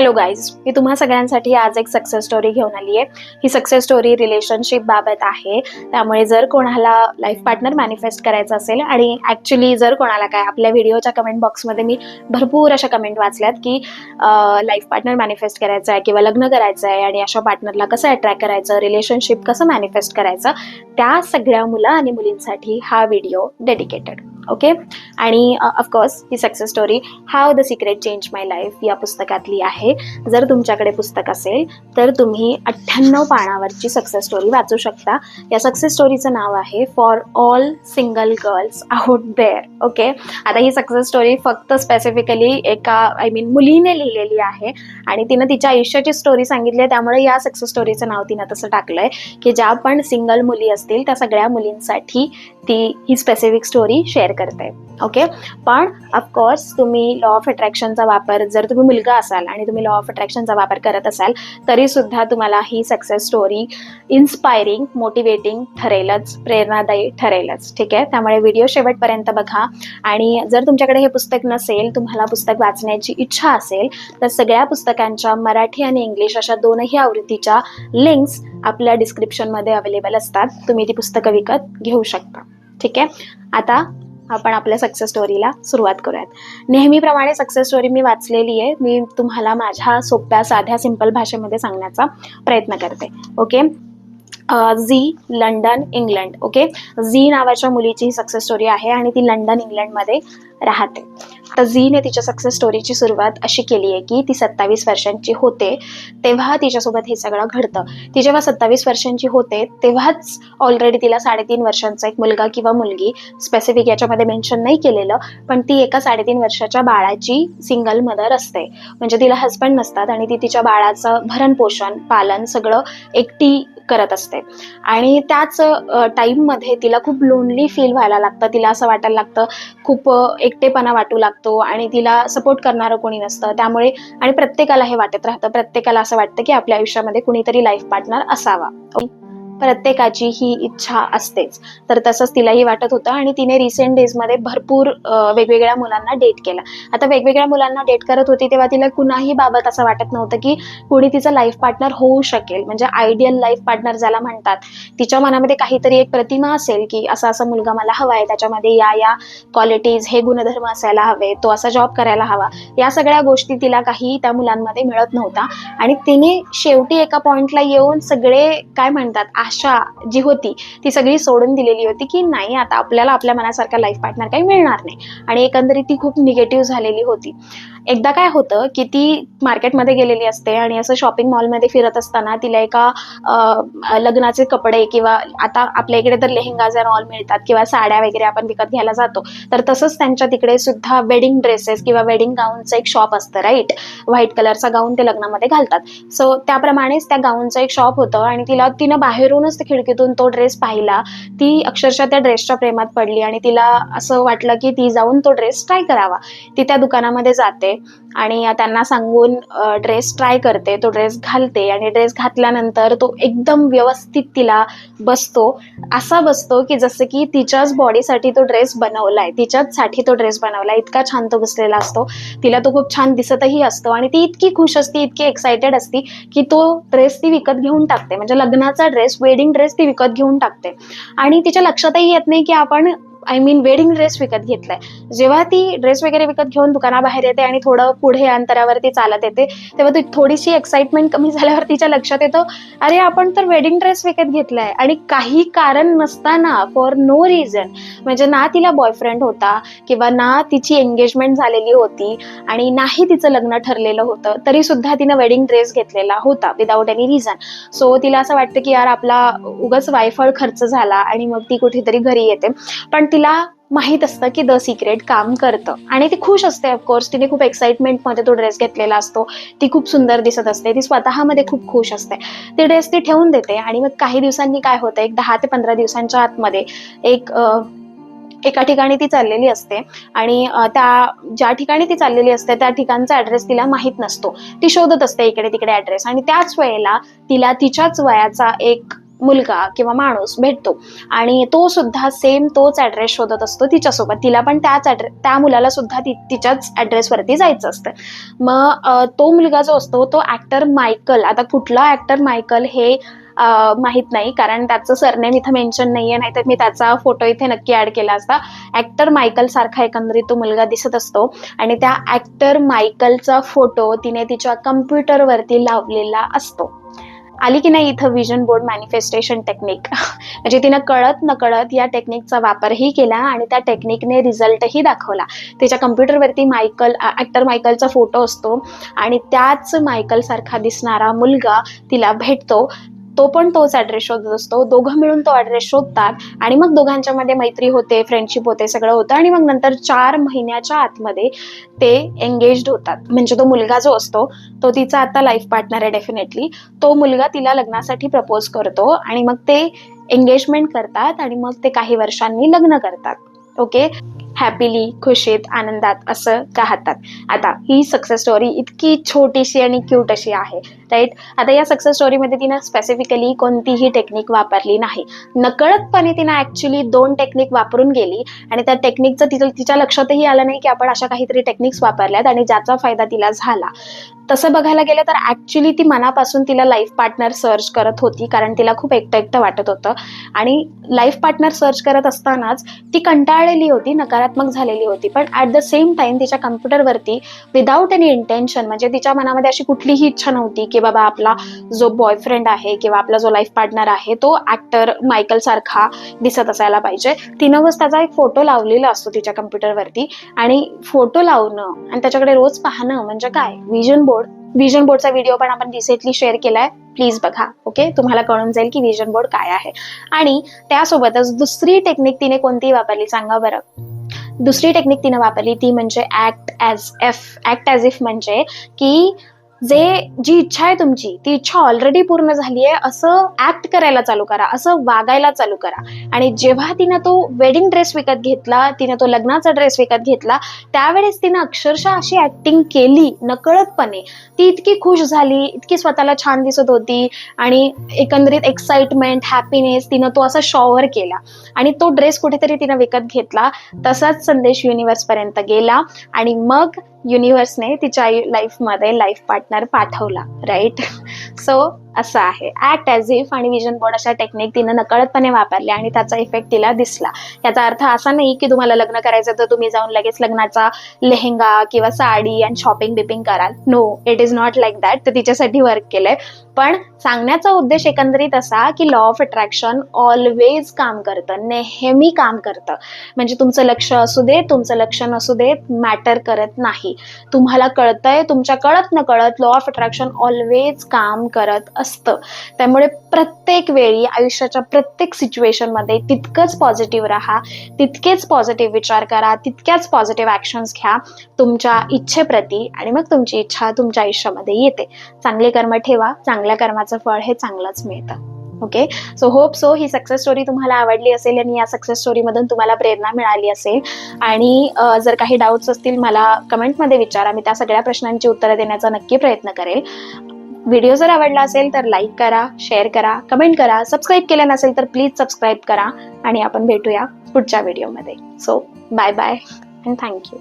Hello guys मी तुम्हा सगळ्यांसाठी आज एक सक्सेस स्टोरी घेऊन आली आहे. ही सक्सेस स्टोरी रिलेशनशिप बाबत आहे. त्यामुळे जर कोणाला लाईफ पार्टनर मॅनिफेस्ट करायचं असेल आणि ॲक्च्युली जर कोणाला काय आपल्या व्हिडिओच्या कमेंट बॉक्समध्ये मी भरपूर अशा कमेंट वाचल्यात की लाईफ पार्टनर मॅनिफेस्ट करायचं आहे किंवा लग्न करायचं आहे आणि अशा पार्टनरला कसं अट्रॅक्ट करायचं रिलेशनशिप कसं मॅनिफेस्ट करायचं त्या सगळ्या मुलं आणि मुलींसाठी हा व्हिडिओ डेडिकेटेड ओके? आणि of course he success story how the secret change my life या पुस्तकातली आहे. जर तुमच्याकडे पुस्तक असेल तर तुम्ही अठ्ठ्याण्णव पानावरची सक्सेस स्टोरी वाचू शकता. या सक्सेस स्टोरीचं नाव आहे for all single girls out there okay? आता ही सक्सेस स्टोरी फक्त स्पेसिफिकली एका आय मीन मुलीने लिहिलेली आहे. आणि तिनं तिच्या आयुष्याची स्टोरी सांगितली आहे त्यामुळे या सक्सेस स्टोरीचं नाव तिनं तसं टाकलंय की ज्या पण सिंगल मुली असतील त्या सगळ्या मुलींसाठी ती ही स्पेसिफिक स्टोरी शेअर करते ओके पण ऑफकोर्स तुम्ही लॉ ऑफ अट्रॅक्शनचा वापर जर तुम्ही मुलगा असाल आणि तुम्ही लॉ ऑफ अट्रॅक्शनचा वापर करत असाल तरी सुद्धा तुम्हाला ही सक्सेस स्टोरी इन्स्पायरिंग मोटिवेटिंग ठरेलच प्रेरणादायी ठरेलच. ठीक आहे? त्यामुळे व्हिडिओ शेवटपर्यंत बघा. आणि जर तुमच्याकडे हे पुस्तक नसेल तुम्हाला पुस्तक वाचण्याची इच्छा असेल तर सगळ्या पुस्तकांच्या मराठी आणि इंग्लिश अशा दोनही आवृत्तीच्या लिंक्स आपल्या डिस्क्रिप्शनमध्ये अवेलेबल असतात. तुम्ही ती पुस्तकं विकत घेऊ शकता. ठीक आहे? आता आपण आपल्या सक्सेस स्टोरीला सुरुवात करूयात. नेहमीप्रमाणे सक्सेस स्टोरी मी वाचलेली आहे. मी तुम्हाला माझ्या सोप्या साध्या सिंपल भाषेमध्ये सांगण्याचा प्रयत्न करते. Okay Zee London England okay? Zee नावाच्या मुलीची ही सक्सेस स्टोरी आहे आणि ती लंडन इंग्लंडमध्ये राहते. तर झीने तिच्या सक्सेस स्टोरीची सुरुवात अशी केली आहे की ती सत्तावीस वर्षांची होते तेव्हा तिच्यासोबत हे सगळं घडतं. ती जेव्हा सत्तावीस वर्षांची होते तेव्हाच ऑलरेडी तिला साडेतीन वर्षांचा एक मुलगा किंवा मुलगी स्पेसिफिक याच्यामध्ये मेन्शन नाही केलेलं पण ती एका साडेतीन वर्षाच्या बाळाची सिंगल मदर असते. म्हणजे तिला हस्बंड नसतात आणि ती तिच्या बाळाचं भरण पोषण पालन सगळं एकटी करत असते. आणि त्याच टाईममध्ये तिला खूप लोनली फील व्हायला लागतं. तिला असं वाटायला लागतं खूप एकटेपणा वाटू लागतो आणि तिला सपोर्ट करणारं कोणी नसतं. त्यामुळे आणि प्रत्येकाला हे वाटत राहतं. प्रत्येकाला असं वाटतं की आपल्या आयुष्यामध्ये कुणीतरी लाईफ पार्टनर असावा. प्रत्येकाची ही इच्छा असतेच. तर तसंच तिलाही वाटत होतं आणि तिने रिसेंट डेजमध्ये भरपूर वेगवेगळ्या मुलांना डेट केला. आता वेगवेगळ्या मुलांना डेट करत होती तेव्हा तिला कुणाही बाबत असं वाटत नव्हतं की कोणी तिचं लाईफ पार्टनर होऊ शकेल. म्हणजे आयडियल लाईफ पार्टनर ज्याला म्हणतात तिच्या मनामध्ये काहीतरी एक प्रतिमा असेल की असा असा मुलगा मला हवा आहे त्याच्यामध्ये या या क्वालिटीज हे गुणधर्म असायला हवे तो असा जॉब करायला हवा. या सगळ्या गोष्टी तिला काही त्या मुलांमध्ये मिळत नव्हता आणि तिने शेवटी एका पॉइंटला येऊन सगळे काय म्हणतात आशा जी होती ती सगळी सोडून दिलेली होती की नाही आता आपल्याला आपल्या मनासारखा लाईफ पार्टनर काही मिळणार नाही. आणि एकंदरीत ती खूप निगेटिव्ह झालेली होती. एकदा काय होतं की ती मार्केटमध्ये गेलेली असते आणि असं शॉपिंग मॉलमध्ये फिरत असताना तिला एका लग्नाचे कपडे किंवा आता आपल्या इकडे तर लेहंगाज अँड ऑल मिळतात किंवा साड्या वगैरे आपण विकत घ्यायला जातो तर तसंच त्यांच्या तिकडे सुद्धा वेडिंग ड्रेसेस किंवा वेडिंग गाऊनचं एक शॉप असतं राईट व्हाईट कलरचा गाऊन ते लग्नामध्ये घालतात. सो त्याप्रमाणेच त्या गाऊनचं एक शॉप होतं आणि तिला तिनं बाहेरून बाहेरूनच खिडकीतून तो ड्रेस पाहिला. ती अक्षरशः त्या ड्रेसच्या प्रेमात पडली आणि तिला असं वाटलं की ती जाऊन तो ड्रेस ट्राय करावा. ती त्या दुकानामध्ये जाते. आणि त्यांना सांगून ड्रेस ट्राय करते तो ड्रेस घालते आणि ड्रेस घातल्यानंतर तो एकदम व्यवस्थित तिला बसतो. असा बसतो की जसं की तिच्याच बॉडीसाठी तो ड्रेस बनवला आहे तिच्याचसाठी तो ड्रेस बनवलाय इतका छान तो बसलेला असतो. तिला तो खूप छान दिसतही असतो आणि ती इतकी खुश असते इतकी एक्सायटेड असती की तो ड्रेस ती विकत घेऊन टाकते. म्हणजे लग्नाचा ड्रेस वेडिंग ड्रेस ती विकत घेऊन टाकते. आणि तिच्या लक्षातही येत नाही की आपण आय मीन वेडिंग ड्रेस विकत घेतलाय. जेव्हा ती ड्रेस वगैरे विकत घेऊन दुकानाबाहेर येते आणि थोडं पुढे अंतरावरती चालत येते तेव्हा ती थोडीशी एक्साइटमेंट कमी झाल्यावर तिच्या लक्षात येतं अरे आपण तर वेडिंग ड्रेस विकत घेतलाय. आणि काही कारण नसताना फॉर नो रिझन म्हणजे ना तिला बॉयफ्रेंड होता किंवा ना तिची एंगेजमेंट झालेली होती आणि नाही तिचं लग्न ठरलेलं होतं तरी सुद्धा तिनं वेडिंग ड्रेस घेतलेला होता विदाऊट एनी रिझन सो तिला असं वाटतं की यार आपला उगाच वायफळ खर्च झाला आणि मग ती कुठेतरी घरी येते. पण तिला माहीत असतं की द सिक्रेट काम करतं. आणि ती खुश असते ऑफकोर्स तिने खूप एक्साइटमेंटमध्ये तो ड्रेस घेतलेला असतो. ती खूप सुंदर दिसत असते. ती स्वतःमध्ये खूप खुश असते. ती ड्रेस ती ठेवून देते आणि मग काही दिवसांनी काय होतं एक दहा ते पंधरा दिवसांच्या आतमध्ये एक एका ठिकाणी ती चाललेली असते आणि त्या ज्या ठिकाणी ती चाललेली असते त्या ठिकाणचा ऍड्रेस तिला माहीत नसतो. ती शोधत असते इकडे तिकडे ऍड्रेस आणि त्याच वेळेला तिला तिच्याच वयाचा एक मुलगा किंवा माणूस भेटतो. आणि तो सुद्धा सेम तोच ॲड्रेस शोधत असतो तिच्यासोबत. तिला पण त्याच ॲड्रेस त्या मुलाला सुद्धा ती तिच्याच ॲड्रेसवरती जायचं असतं. मग तो मुलगा जो असतो तो ॲक्टर मायकल आता कुठला ॲक्टर मायकल हे माहीत माहीत नाही. कारण त्याचं सरनेम इथं मेन्शन नाहीये. नाहीतर मी त्याचा फोटो इथे नक्की ऍड केला असता. ऍक्टर मायकल सारखा एकंदरीत तो मुलगा दिसत असतो. आणि त्या ऍक्टर मायकलचा फोटो तिने तिच्या कम्प्युटरवरती लावलेला असतो. आली की नाही इथं विजन बोर्ड मॅनिफेस्टेशन टेक्निक म्हणजे तिनं कळत न कळत या टेक्निकचा वापरही केला आणि त्या टेक्निकने रिझल्टही दाखवला. तिच्या कम्प्युटरवरती मायकल ॲक्टर मायकलचा फोटो असतो आणि त्याच मायकल सारखा दिसणारा मुलगा तिला भेटतो. तो पण तोच ॲड्रेस शोधत असतो. दोघं मिळून तो ॲड्रेस शोधतात आणि मग दोघांच्या मध्ये मैत्री होते फ्रेंडशिप होते सगळं होतं आणि मग नंतर चार महिन्याच्या आतमध्ये ते एंगेज्ड होतात. म्हणजे तो मुलगा जो असतो तो तिचा आता लाईफ पार्टनर आहे डेफिनेटली तो मुलगा तिला लग्नासाठी प्रपोज करतो आणि मग ते एंगेजमेंट करतात आणि मग ते काही वर्षांनी लग्न करतात. ओके हॅपीली खुशीत आनंदात असं राहतात. आता ही सक्सेस स्टोरी इतकी छोटीशी आणि क्यूट अशी आहे राईट आता या सक्सेस स्टोरीमध्ये तिनं स्पेसिफिकली कोणतीही टेक्निक वापरली नाही. नकळतपणे तिनं ॲक्च्युली दोन टेक्निक वापरून गेली आणि त्या टेक्निकचं तिचं तिच्या लक्षातही आलं नाही की आपण अशा काहीतरी टेक्निक्स वापरल्यात आणि ज्याचा फायदा तिला झाला. तसं बघायला गेलं तर ॲक्च्युली ती मनापासून तिला लाईफ पार्टनर सर्च करत होती कारण तिला खूप एकटं एकटं वाटत होतं. आणि लाईफ पार्टनर सर्च करत असतानाच ती कंटाळलेली होती नकारात्मक झालेली होती. पण ॲट द सेम टाइम तिच्या कम्प्युटरवरती विदाऊट एनी इंटेन्शन म्हणजे तिच्या मनामध्ये अशी कुठलीही इच्छा नव्हती की बाबा आपला जो बॉयफ्रेंड आहे किंवा आपला जो लाईफ पार्टनर आहे तो ॲक्टर मायकल सारखा दिसत असायला पाहिजे. तिनं बस त्याचा एक फोटो लावलेला असतो तिच्या कम्प्युटरवरती आणि फोटो लावणं आणि त्याच्याकडे रोज पाहणं म्हणजे काय? विजन बोर्ड विजन बोर्डचा व्हिडिओ पण आपण रिसेंटली शेअर केलाय. प्लीज बघा. ओके तुम्हाला कळून जाईल की विजन बोर्ड काय आहे. आणि त्यासोबतच दुसरी टेक्निक तिने कोणती वापरली? सांगा बरं. दुसरी टेक्निक तिनं वापरली ती म्हणजे act as if act as if म्हणजे की जे जी इच्छा आहे तुमची ती इच्छा ऑलरेडी पूर्ण झाली आहे असं ऍक्ट करायला चालू करा असं वागायला चालू करा. आणि जेव्हा तिनं तो वेडिंग ड्रेस विकत घेतला तिनं तो लग्नाचा ड्रेस विकत घेतला त्यावेळेस तिनं अक्षरशः अशी ऍक्टिंग केली नकळतपणे. ती इतकी खुश झाली इतकी स्वतःला छान दिसत होती आणि एकंदरीत एक्साइटमेंट हॅपीनेस तिनं तो असा शॉवर केला. आणि तो ड्रेस कुठेतरी तिनं विकत घेतला तसाच संदेश युनिव्हर्सपर्यंत गेला. आणि मग युनिव्हर्सने तिच्या लाईफमध्ये लाईफ पार्टनर पाठवला राईट सो असं आहे. ऍक्ट ॲज इफ आणि विजन बोर्ड अशा टेक्निक तिनं नकळतपणे वापरल्या आणि त्याचा इफेक्ट तिला दिसला. याचा अर्थ असा नाही की तुम्हाला लग्न करायचं तर तुम्ही जाऊन लगेच लग्नाचा लेहंगा किंवा साडी आणि शॉपिंग बिपिंग कराल. No it is not like that तर तिच्यासाठी वर्क केलंय. पण सांगण्याचा उद्देश एकंदरीत असा की लॉ ऑफ अट्रॅक्शन ऑलवेज काम करतं. नेहमी काम करतं. म्हणजे तुमचं लक्ष असू दे तुमचं लक्ष नसू दे मॅटर करत नाही. तुम्हाला कळतंय तुमच्या कळत न कळत लॉ ऑफ अट्रॅक्शन ऑलवेज काम करत असतं. त्यामुळे प्रत्येक वेळी आयुष्याच्या प्रत्येक सिच्युएशनमध्ये तितकंच पॉझिटिव्ह राहा तितकेच पॉझिटिव्ह विचार करा तितक्याच पॉझिटिव्ह ॲक्शन्स घ्या. तुमच्या इच्छेप्रती आणि मग तुमची इच्छा तुमच्या आयुष्यामध्ये येते. चांगले कर्म ठेवा चांगल्या कर्माचं फळ हे चांगलंच मिळतं. ओके सो होप सो ही सक्सेस स्टोरी तुम्हाला आवडली असेल आणि या सक्सेस स्टोरीमधून तुम्हाला प्रेरणा मिळाली असेल. आणि जर काही डाऊट्स असतील मला कमेंटमध्ये विचारा. मी त्या सगळ्या प्रश्नांची उत्तरं देण्याचा नक्की प्रयत्न करेल. व्हिडिओ जर आवडला असेल तर लाईक करा शेअर करा कमेंट करा. सबस्क्राईब केलं नसेल तर प्लीज सबस्क्राईब करा. आणि आपण भेटूया पुढच्या व्हिडिओमध्ये so bye bye and thank you